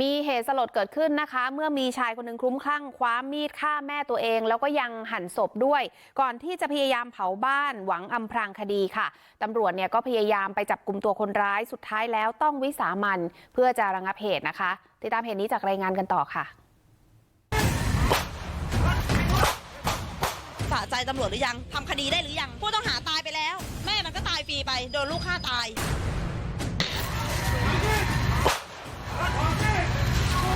มีเหตุสลดเกิดขึ้นนะคะ เมื่อมีชายคนหนึ่งคลุ้มคลั่งคว้ามีดฆ่าแม่ตัวเอง แล้วก็ยังหั่นศพด้วย ก่อนที่จะพยายามเผาบ้านหวังอำพรางคดีค่ะตำรวจเนี่ยก็พยายามไปจับกลุ่มตัวคนร้ายสุดท้ายแล้วต้องวิสามันเพื่อจะระงับเหตุนะคะ ติดตามเหตุนี้จากรายงานกันต่อค่ะสะใจตำรวจหรือยังทำคดีได้หรือยัง ผู้ต้องหาตายไปแล้ว แม่มันก็ตายฟรีไป โดนลูกฆ่าตาย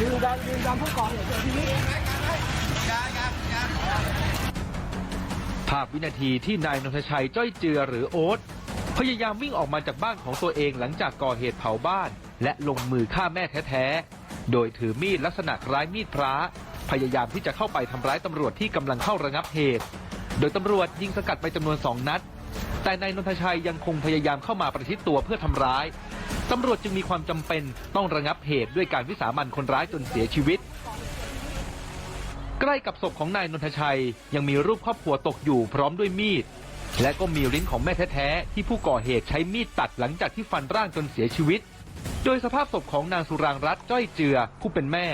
ยนาโนสองสี่เจ็ดภาพวินาทีที่นายนนทชัยจ้อยเจือหรือโอ๊ตพยายามวิ่งออกมาจากบ้านของตัวเองหลังจากก่อเหตุเผาบ้าน และลงมือฆ่าแม่แท้ๆ โดยถือมีดลักษณะคล้ายมีดพระ พยายามที่จะเข้าไปทำร้ายตำรวจที่กำลังเข้าระงับเหตุ โดยตำรวจยิงสกัดไปจำนวนสองนัด แต่นายนนทชัยยังคงพยายามเข้ามาประชิดตัวเพื่อทำร้ายตำรวจจึงมีความจำเป็นต้องระงับเหตุด้วยการวิสามันคนร้ายจนเสียชีวิต ใกล้กับศพของนายนนทชัยยังมีรูปครอบครัวตกอยู่พร้อมด้วยมีด และก็มีลิ้นของแม่แท้ๆที่ผู้ก่อเหตุใช้มีดตัดหลังจากที่ฟันร่างจนเสียชีวิต โดยสภาพศพของนางสุรางรัตน์จ้อยเจือ ผู้เป็นแม่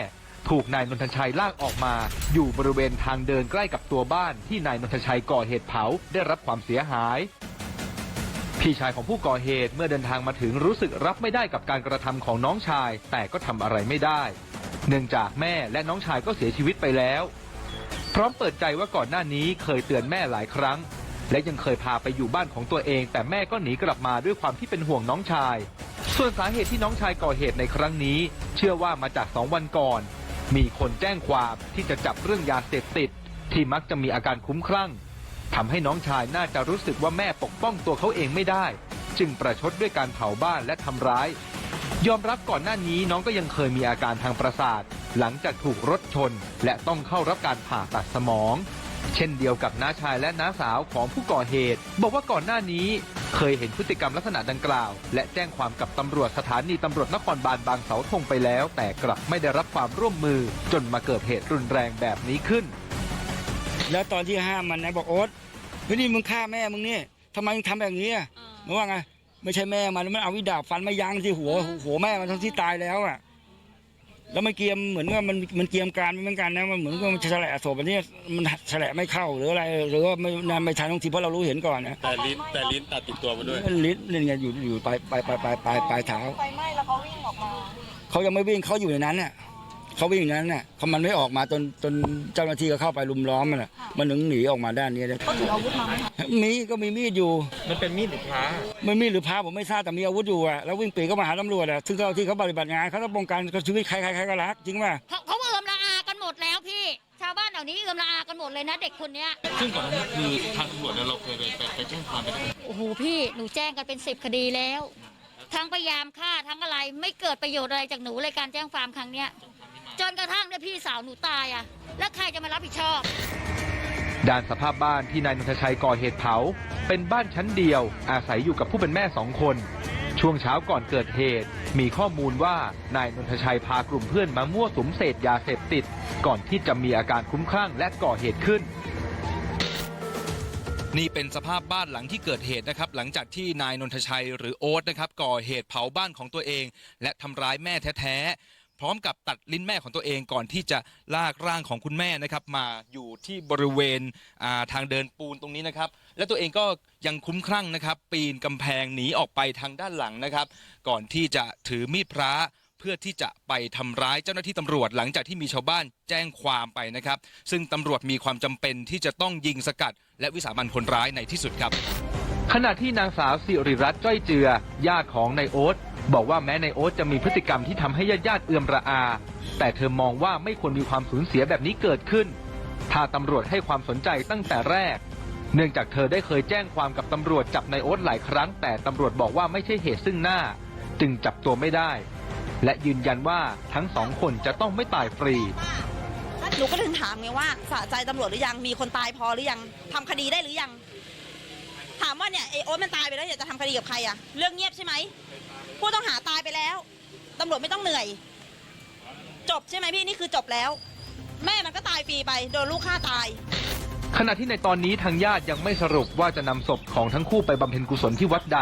ถูกนายนนทชัยลากออกมา อยู่บริเวณทางเดินใกล้กับตัวบ้านที่นายนนทชัยก่อเหตุเผาได้รับความเสียหาย พี่ชายของผู้ก่อเหตุเมื่อเดินทางมาถึงรู้สึกรับไม่ได้กับการกระทำของน้องชาย แต่ก็ทำอะไรไม่ได้ เนื่องจากแม่และน้องชายก็เสียชีวิตไปแล้ว พร้อมเปิดใจว่าก่อนหน้านี้เคยเตือนแม่หลายครั้ง และยังเคยพาไปอยู่บ้านของตัวเอง แต่แม่ก็หนีกลับมาด้วยความที่เป็นห่วงน้องชาย ส่วนสาเหตุที่น้องชายก่อเหตุในครั้งนี้ เชื่อว่ามาจากสองวันก่อน มีคนแจ้งความที่จะจับเรื่องยาเสพติด ที่มักจะมีอาการคุ้มคลั่ง ทำให้น้องชายน่าจะรู้สึกว่าแม่ปกป้องตัวเขาเองไม่ได้ จึงประชดด้วยการเผาบ้านและทำร้าย ยอมรับก่อนหน้านี้น้องก็ยังเคยมีอาการทางประสาท หลังจากถูกรถชน และต้องเข้ารับการผ่าตัดสมอง เช่นเดียวกับน้าชายและน้าสาวของผู้ก่อเหตุ บอกว่าก่อนหน้านี้ เคยเห็นพฤติกรรมลักษณะดังกล่าว และแจ้งความกับตำรวจสถานีตำรวจนครบาลบางเสาธงไปแล้ว แต่กลับไม่ได้รับความร่วมมือ จนมาเกิดเหตุรุนแรงแบบนี้ขึ้น แล้วตอนที่ห้ามมันนะบอกโอ๊ตเฮ้ยนี่มึงฆ่าแม่มึงนี่ทำไมมึงทำแบบนี้อะมึงว่าไงไม่ใช่แม่มันมันเอาวิดาบฟันมายั้งที่หัวหัวแม่มันทั้งที่ตายแล้วอะแล้วมันเกียมเหมือนว่ามันมันเกียมการเหมือนกันนะมันเหมือนว่ามันจะแฉละศพอันนี้มันแฉละไม่เข้าหรืออะไร หรือว่าไม่ไม่ทันทั้งทีเพราะเรารู้เห็นก่อนนะแต่ลิ้นแต่ลิ้นตัดติดตัวมาด้วยลิ้นนี่ไงอยู่อยู่ปลายปลายปลายปลายปลายปลายเท้าไฟไหม้แล้วเขาวิ่งออกมาเขายังไม่วิ่งเขาอยู่ในนั้นน่ะ เขาวิ่งอยู่ในนั้นน่ะเขามันไม่ออกมาจนจนเจ้าหน้าที่ก็เข้าไปลุมล้อมมันน่ะมันถึงหนีออกมาด้านนี้เลยเขาถืออาวุธมาไหมมีก็มีมีดอยู่ มันเป็นมีดหรือพระไม่มีดหรือพาผมไม่ทราบแต่มีอาวุธอยู่อะแล้ววิ่งปรีเข้ามาหาตำรวจอะซึ่งเขาที่เขาปฏิบัติงานเขาต้องป้องกันชีวิตใครใครใครก็รักจริงป่ะเขาเขาเอือมละอากันหมดแล้วพี่ ชาวบ้านแถวนี้เอือมละอากันหมดเลยนะ เด็กคนเนี้ยซึ่งก่อนหน้านี้คือทางตำรวจเนี่ยเราเคยไปไปไปแจ้งความไปแล้วโอ้โหพี่หนูแจ้งกันเป็นสิบคดีแล้ว ทั้งพยายามฆ่าทั้งอะไรไม่เกิดประโยชน์อะไรจากหนูเลยการแจ้งความครั้งเนี้ย จนกระทั่งเนี่ยพี่สาวหนูตายอะ แล้วใครจะมารับผิดชอบ ด้านสภาพบ้านที่นายนนทชัยก่อเหตุเผา เป็นบ้านชั้นเดียว อาศัยอยู่กับผู้เป็นแม่สองคน ช่วงเช้าก่อนเกิดเหตุ มีข้อมูลว่านายนนทชัยพากลุ่มเพื่อนมามั่วสุมเสพยาเสพติด ก่อนที่จะมีอาการคลุ้มคลั่งและก่อเหตุขึ้น นี่เป็นสภาพบ้านหลังที่เกิดเหตุนะครับ หลังจากที่นายนนทชัยหรือโอ๊ตนะครับก่อเหตุเผาบ้านของตัวเอง และทำร้ายแม่แท้ๆ พร้อมกับตัดลิ้นแม่ของตัวเองก่อนที่จะลากร่างของคุณแม่นะครับ มาอยู่ที่บริเวณอ่าทางเดินปูนตรงนี้นะครับ และตัวเองก็ยังคุ้มคลั่งนะครับ ปีนกำแพงหนีออกไปทางด้านหลังนะครับ ก่อนที่จะถือมีดพระเพื่อที่จะไปทำร้ายเจ้าหน้าที่ตำรวจหลังจากที่มีชาวบ้านแจ้งความไปนะครับ ซึ่งตำรวจมีความจำเป็นที่จะต้องยิงสกัด และวิสามันคนร้ายในที่สุดครับ ขณะที่นางสาวสิริรัตน์จ้อยเจือ ญาติของนายโอ๊ต บอกว่าแม้นายโอ๊ตจะมีพฤติกรรมที่ทำให้ญาติญาติๆเอือมระอาแต่เธอมองว่าไม่ควรมีความสูญเสียแบบนี้เกิดขึ้น ถ้าตำรวจให้ความสนใจตั้งแต่แรก เนื่องจากเธอได้เคยแจ้งความกับตำรวจจับนายโอ๊ตหลายครั้ง แต่ตำรวจบอกว่าไม่ใช่เหตุซึ่งหน้า จึงจับตัวไม่ได้ และยืนยันว่าทั้งสองคนจะต้องไม่ตายฟรีหนูก็ถึงถามไงว่าสะใจตำรวจหรือยังมีคนตายพอหรือยังทำคดีได้หรือยัง ถามว่าเนี่ยไอโอ๊ตมันตายไปแล้วอยากจะทำคดีกับใครอะเรื่องเงียบใช่ไหม ผู้ต้องหาตายไปแล้วตำรวจไม่ต้องเหนื่อย จบใช่ไหมพี่นี่คือจบแล้ว แม่มันก็ตายฟรีไปโดนลูกฆ่าตาย ขณะที่ในตอนนี้ทางญาติยังไม่สรุปว่าจะนำศพของทั้งคู่ไปบำเพ็ญกุศลที่วัดใด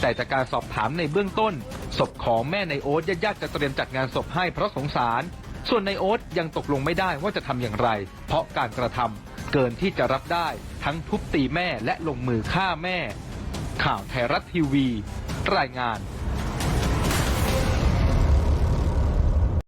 แต่จากการสอบถามในเบื้องต้น ศพของแม่ในโอ๊ตญาติจะเตรียมจัดงานศพให้เพราะสงสาร ส่วนในโอ๊ตยังตกลงไม่ได้ว่าจะทำอย่างไร เพราะการกระทำเกินที่จะรับได้ ทั้งทุบตีแม่และลงมือฆ่าแม่ ข่าวไทยรัฐทีวี รายงาน